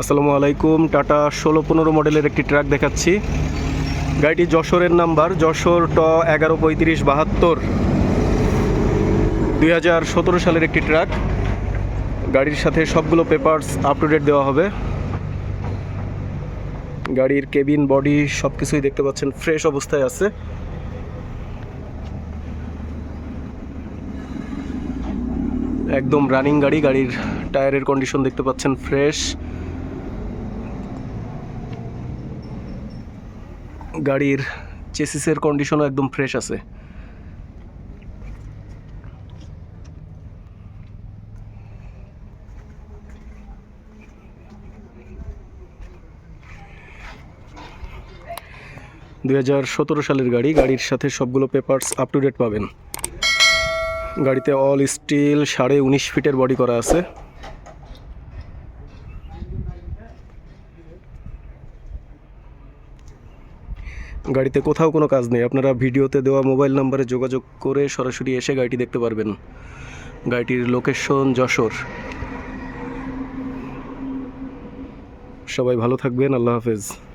আসসালামু আলাইকুম, টাটা ষোলো পনেরো মডেলের একটি ট্রাক দেখাচ্ছি। গাড়িটি যশোরের নাম্বার, যশোর ট এগারো পঁয়ত্রিশ বাহাত্তর। দুই হাজার সতেরো সালের একটি ট্রাক। গাড়ির সাথে সবগুলো পেপারস আপ টু ডেট দেওয়া হবে। গাড়ির কেবিন বডি সব কিছুই দেখতে পাচ্ছেন ফ্রেশ অবস্থায় আছে। একদম রানিং গাড়ি, গাড়ির টায়ারের কন্ডিশন দেখতে পাচ্ছেন ফ্রেশ গাড়ির চেসিসের কন্ডিশনও একদম ফ্রেশ আছে। দুই হাজার সতেরো সালের গাড়ি, গাড়ির সাথে সবগুলো পেপার্স আপ টু ডেট পাবেন। গাড়িতে অল স্টিল সাড়ে উনিশ ফিটের বডি করা আছে। গাড়িতে কোথাও কোনো কাজ নেই। আপনারা ভিডিওতে দেওয়া মোবাইল নাম্বারে যোগাযোগ করে সরাসরি এসে গাড়িটি দেখতে পারবেন। গাড়িটির লোকেশন যশোর। সবাই ভালো থাকবেন। আল্লাহ হাফেজ।